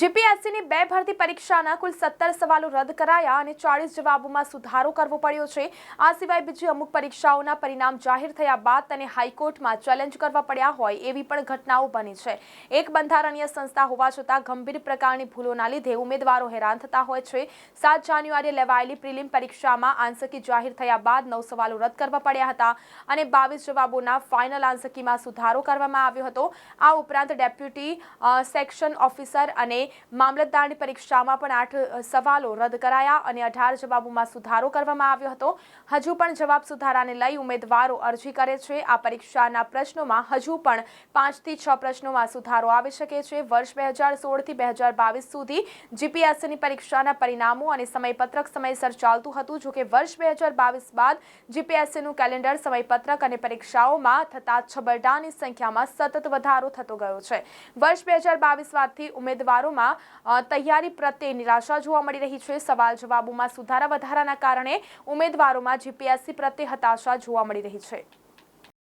જીપીએસસીની બે ભરતી પરીક્ષાના કુલ સત્તર સવાલો રદ કરાયા અને ચાળીસ જવાબોમાં સુધારો કરવો પડ્યો છે. આ સિવાય બીજી અમુક પરીક્ષાઓના પરિણામ જાહેર થયા બાદ તેને હાઈકોર્ટમાં ચેલેન્જ કરવા પડ્યા હોય એવી પણ ઘટનાઓ બની છે. એક બંધારણીય સંસ્થા હોવા છતાં ગંભીર પ્રકારની ભૂલોના લીધે ઉમેદવારો હેરાન થતા હોય છે. સાત જાન્યુઆરીએ લેવાયેલી પ્રિલિમ પરીક્ષામાં આંસકી જાહેર થયા બાદ નવ સવાલો રદ કરવા પડ્યા હતા અને બાવીસ જવાબોના ફાઇનલ આંસકીમાં સુધારો કરવામાં આવ્યો હતો. આ ઉપરાંત ડેપ્યુટી સેક્શન ઓફિસર અને મામલતદારની પરીક્ષામાં પણ આઠ સવાલો રદ કરાયા અને અઢાર જવાબોમાં સુધારો કરવામાં આવ્યો હતો. હજુ પણ જવાબ સુધારાને લઈ ઉમેદવારો અરજી કરે છે. આ પરીક્ષાના પ્રશ્નોમાં હજુ પણ પાંચથી છ પ્રશ્નોમાં સુધારો આવી શકે છે. વર્ષ બે હજાર સોળથી બે હજાર બાવીસ સુધી જીપીએસસીની પરીક્ષાના પરિણામો અને સમયપત્રક સમયસર ચાલતું હતું. જોકે વર્ષ બે હજાર બાવીસ બાદ જીપીએસસીનું કેલેન્ડર સમયપત્રક અને પરીક્ષાઓમાં થતા છબરડાની સંખ્યામાં સતત વધારો થતો ગયો છે. વર્ષ બે હજાર બાવીસ બાદથી ઉમેદવારોમાં તૈયારી પ્રત્યે નિરાશા જોવા મળી રહી છે. સવાલ જવાબોમાં સુધારા વધારાના કારણે ઉમેદવારોમાં જીપીએસસી પ્રત્યે હતાશા જોવા મળી રહી છે.